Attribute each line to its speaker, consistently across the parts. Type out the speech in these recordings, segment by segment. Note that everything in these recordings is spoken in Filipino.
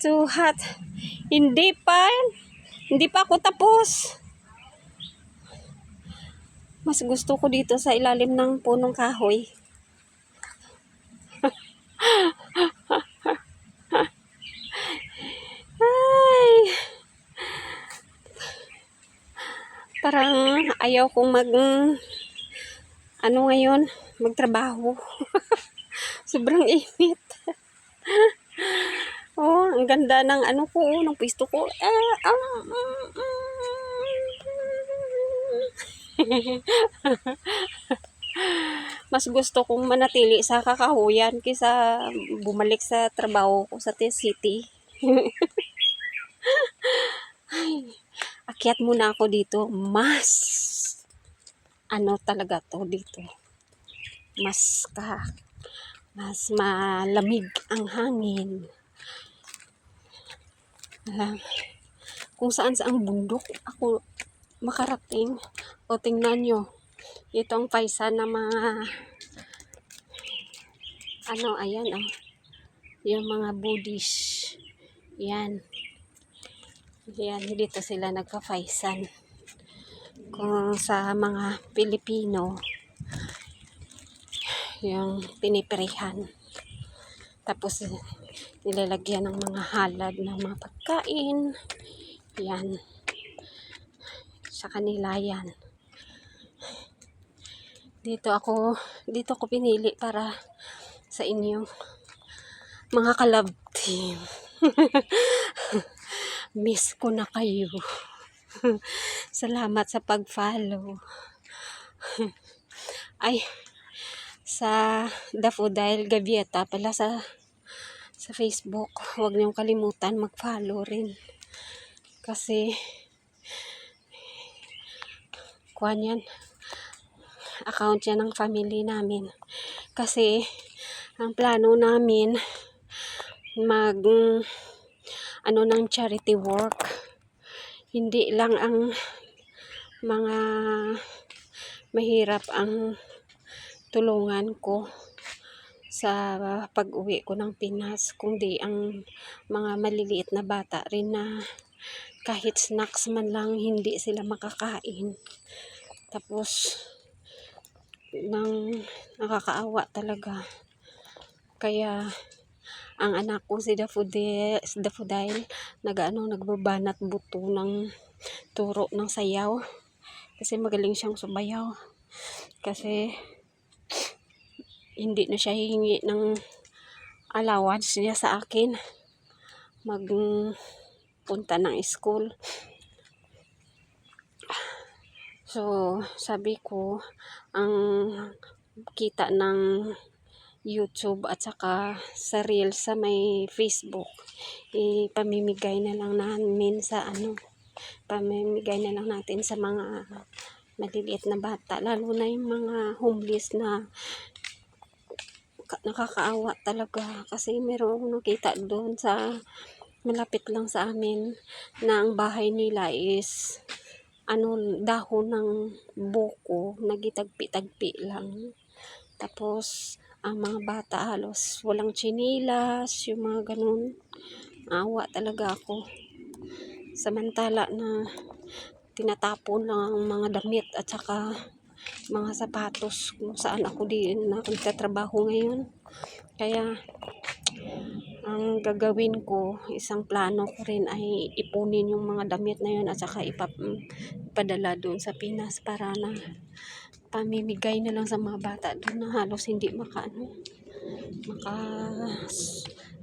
Speaker 1: too hot. Hindi pa. Hindi pa ako tapos. Mas gusto ko dito sa ilalim ng punong kahoy. Ay. Parang ayaw kong mag ano ngayon, magtrabaho. Sobrang init. ang ganda ng ano ko, ng pwesto ko. Eh, um, mm, mm. Mas gusto kong manatili sa kakahuyan kaysa bumalik sa trabaho ko sa T City. Ay, akyat muna ako dito. Mas ano talaga to dito. Mas ka mas malamig ang hangin. Alam, kung saan sa ang bundok ako makarating. O tingnan nyo, ito ang paisa na mga ano, ayan oh. Yung mga Buddhist. Yan. Yan, dito sila nagpa-faisan. Kung sa mga Pilipino, yung pinipirihan. Tapos, nilalagyan ng mga halad ng mga pagkain. Yan. Sa kanila yan. Dito ako, dito ko pinili para sa inyo mga kalab team. Miss ko na kayo. Salamat sa pag-follow. Ay, sa Daffodil Gavieta pala sa sa Facebook. Huwag niyong kalimutan mag-follow rin. Kasi kuhan yan account yan ng family namin. Kasi ang plano namin mag ano ng charity work. Hindi lang ang mga mahirap ang tulungan ko sa pag-uwi ko ng Pinas, kundi ang mga maliliit na bata rin na kahit snacks man lang hindi sila makakain. Tapos, nang nakakaawa talaga. Kaya, ang anak ko si Daffodil, si Daffodil nag-ano, nagbabanat buto ng turo ng sayaw. Kasi magaling siyang sumayaw. Kasi, hindi na siya hihingi ng allowance niya sa akin. Mag punta ng school. So sabi ko ang kita ng YouTube at saka sa Reels sa may Facebook ipamimigay na lang namin sa ano pamimigay na lang natin sa mga maliliit na bata lalo na yung mga homeless na nakakaawa talaga kasi meron akong nakita doon sa malapit lang sa amin na ang bahay nila is ano dahon ng buko nagitagpi-tagpi lang. Tapos ang mga bata halos walang chinilas yung mga ganun. Awa talaga ako. Samantala na tinatapon lang ang mga damit at saka mga sapatos kung saan ako din na nagtatrabaho ngayon. Kaya, ang gagawin ko, isang plano ko rin ay ipunin yung mga damit na yun at saka ipap, ipadala doon sa Pinas para na pamimigay na lang sa mga bata doon na halos hindi maka ano, maka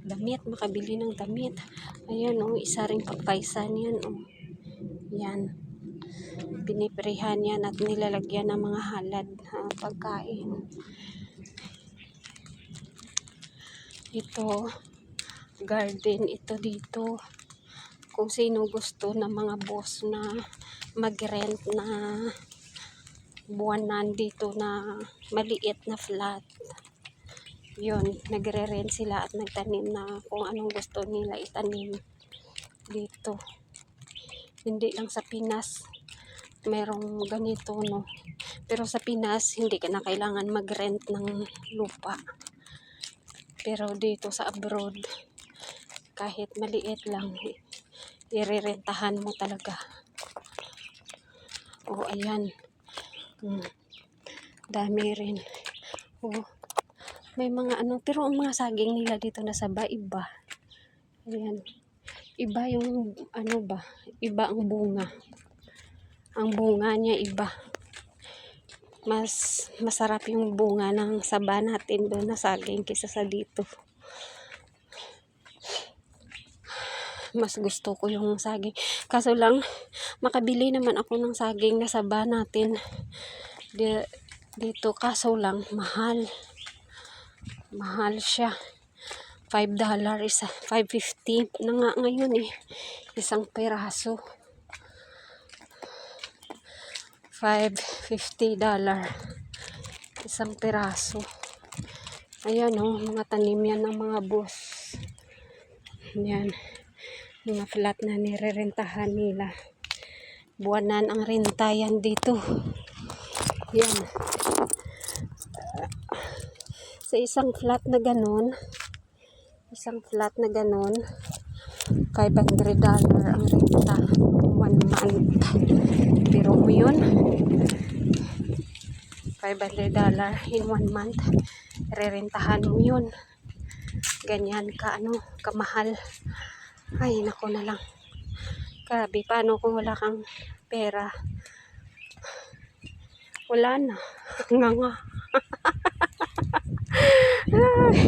Speaker 1: damit, makabili ng damit. Ayan oh, isa ring pagpaisan yan oh. Yan piniprehan yan at nilalagyan ng mga halad na pagkain. Ito, garden ito dito. Kung sino gusto ng mga boss na mag-rent na buwanan dito na maliit na flat. Yun, nagre-rent sila at nagtanim na kung anong gusto nila itanim dito. Hindi lang sa Pinas, merong ganito no pero sa Pinas hindi ka na kailangan mag-rent ng lupa pero dito sa abroad kahit maliit lang, irerentahan mo talaga. Oh, ayan. Hmm. Dami rin. Oh, may mga ano, pero ang mga saging nila dito na saba, iba. Ayan. Iba yung, ano ba, iba ang bunga. Ang bunga niya iba. Mas masarap yung bunga ng saba natin doon na saging kaysa sa dito. Mas gusto ko yung saging. Kaso lang, makabili naman ako ng saging na saba natin di, dito. Kaso lang, mahal. Mahal siya. 5 dollar isa. 5.50 na nga ngayon eh. Isang peraso. 5.50 dollar. Isang peraso. Ayan oh, mga tanim yan ng mga boss. Yan. Mga flat na nirerentahan nila. Buwanan ang renta yan dito. Yan. Sa isang flat na ganun, isang flat na ganun, 500 dollar ang renta. One month. Pero mo yun, 500 dollar in one month. Rerentahan mo yun. Ganyan ka, ano, kamahal. Ay, nako na lang. Grabe, paano kung wala kang pera? Wala na. Nga nga. Ay.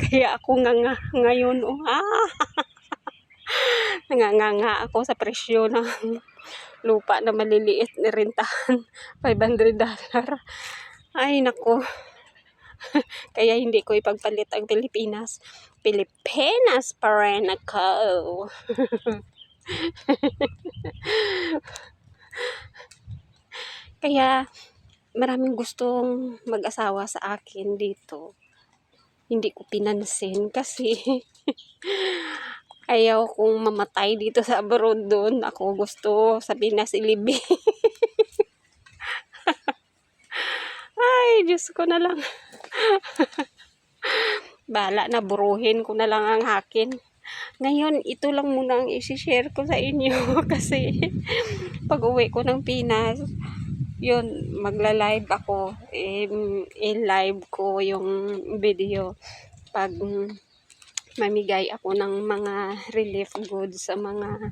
Speaker 1: Kaya ako nga nga ngayon. Oh, ah. nga nga nga ako sa presyo ng lupa na maliliit na rentahan. 500 dollar. Ay, nako. Kaya hindi ko ipagpalit ang Pilipinas. Pilipinas pa rin ako. Kaya maraming gustong mag-asawa sa akin dito. Hindi ko pinansin kasi ayaw kong mamatay dito sa abroad doon. Ako gusto sa Pinas ilibing. Ay, Diyos ko na lang. Bala na buruhin ko na lang ang hakin. Ngayon, ito lang muna ang isi-share ko sa inyo kasi pag uwi ko ng Pinas, yun, magla-live ako. I-live ko yung video pag mamigay ako ng mga relief goods sa mga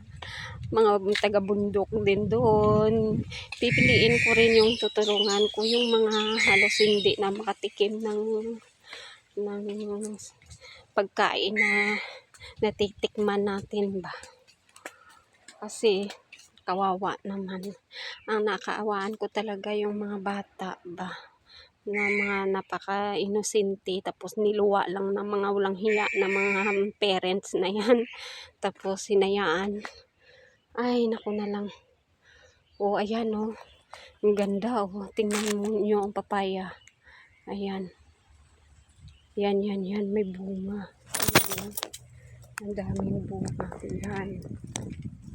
Speaker 1: mga taga-bundok din doon. Pipiliin ko rin yung tutulungan ko yung mga halos hindi na makatikim ng ng pagkain na natitikman natin ba. Kasi kawawa naman. Ang nakaawaan ko talaga yung mga bata ba na mga napaka-inosente tapos niluwa lang ng mga walang hiya na mga parents na yan. Tapos sinayaan. Ay naku na lang. Oh ayan oh. Ang ganda oh. Tingnan mo nyo ang papaya. Ayan. Yan yan yan. May bunga. Ayan. ang daming bunga. Yan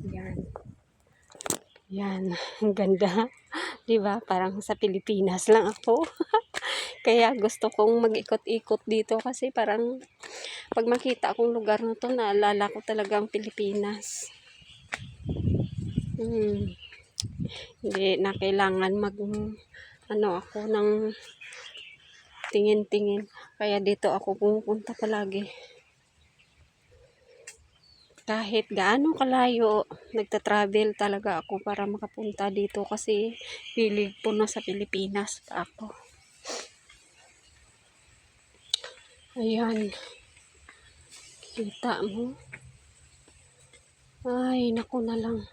Speaker 1: yan yan, ang ganda. 'Di ba? Parang sa Pilipinas lang ako. Kaya gusto kong mag-ikot-ikot dito kasi parang pag makita akong lugar na to, naalala ko talaga ang Pilipinas. Hmm. Hindi na kailangan mag ano ako ng tingin-tingin. Kaya dito ako pumupunta palagi kahit gaano kalayo, nagta-travel talaga ako para makapunta dito kasi pilig po na sa Pilipinas pa ako. Ayan. Kita mo. Ay, naku na lang.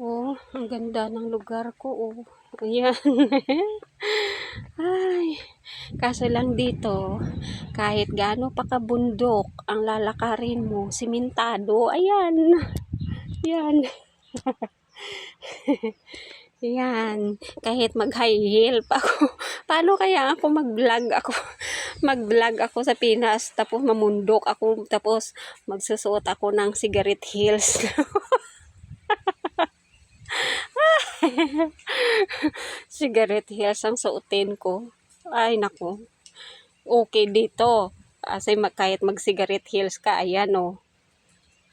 Speaker 1: Oh, ang ganda ng lugar ko. Oh. Ayan. Ay, kaso lang dito, kahit gaano pa kabundok ang lalakarin mo, simentado, ayan. Yan. Yan. Kahit mag-high heel pa ako. Paano kaya ako mag-vlog ako? Mag-vlog ako sa Pinas, tapos mamundok ako, tapos magsusuot ako ng cigarette heels. cigarette heels ang suotin ko. Ay, nako. Okay dito. Kasi kahit mag-cigarette hills ka, ayan o.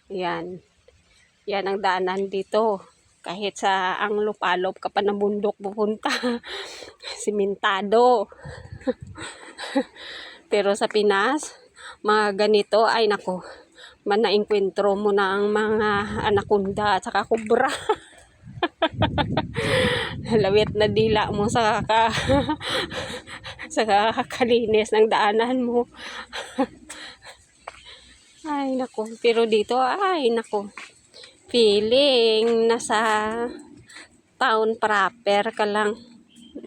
Speaker 1: Yan. Yan ang daanan dito. Kahit sa ang lupalop ka pa ng bundok pupunta. Simentado. Pero sa Pinas, mga ganito, ay nako, manainkwentro mo na ang mga anaconda at saka kubra. Lawit na dila mo sa kaka sa kakalinis ng daanan mo. ay nako, pero dito ay nako. Feeling nasa town proper ka lang.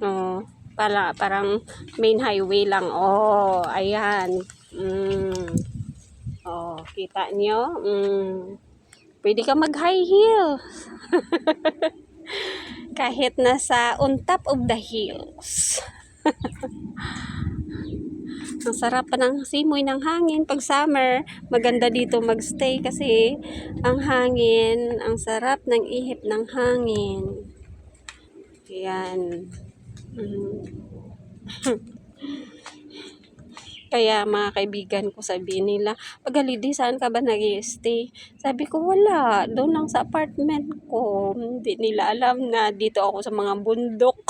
Speaker 1: Oh, para parang main highway lang. Oh, ayan. Mm. Oh, kita nyo? Mm. Pwede ka mag high heels. Kahit nasa on top of the hills. Ang sarap pa ng simoy ng hangin pag summer. Maganda dito magstay kasi ang hangin, ang sarap ng ihip ng hangin. Yan. Mm. Kaya mga kaibigan ko sabihin nila, pag holiday saan ka ba nag stay Sabi ko wala, doon lang sa apartment ko. Hindi nila alam na dito ako sa mga bundok.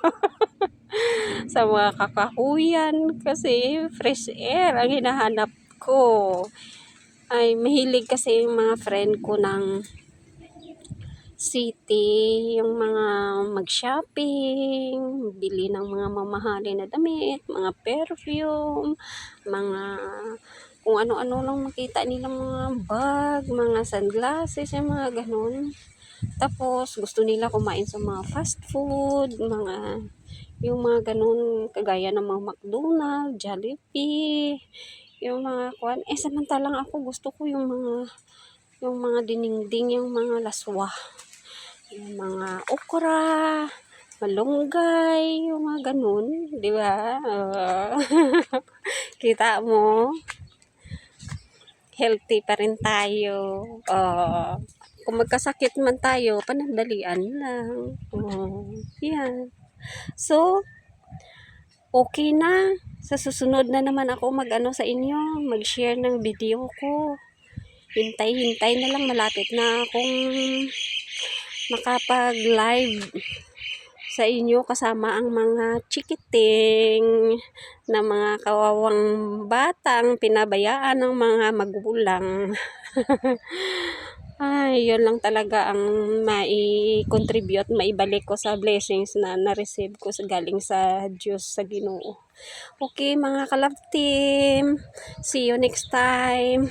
Speaker 1: sa mga kakahuyan kasi fresh air ang hinahanap ko. Ay mahilig kasi yung mga friend ko ng city, yung mga mag-shopping, bili ng mga mamahalin na damit, mga perfume, mga kung ano-ano lang makita nila mga bag, mga sunglasses, yung mga ganun. Tapos, gusto nila kumain sa mga fast food, mga, yung mga ganun, kagaya ng mga McDonald's, Jollibee, yung mga kwan. Eh, samantalang ako, gusto ko yung mga, yung mga diningding, yung mga laswa yung mga okra, malunggay, yung mga ganun, di ba? Uh, kita mo, healthy pa rin tayo. Uh, kung magkasakit man tayo, panandalian lang. Uh, yan. So, okay na. Sa susunod na naman ako mag-ano sa inyo, mag-share ng video ko. Hintay-hintay na lang, malapit na akong makapag-live sa inyo kasama ang mga chikiting na mga kawawang batang pinabayaan ng mga magulang. Ay, yun lang talaga ang mai-contribute, maibalik ko sa blessings na na-receive ko sa galing sa Diyos, sa Ginoo. Okay, mga kalab team. See you next time.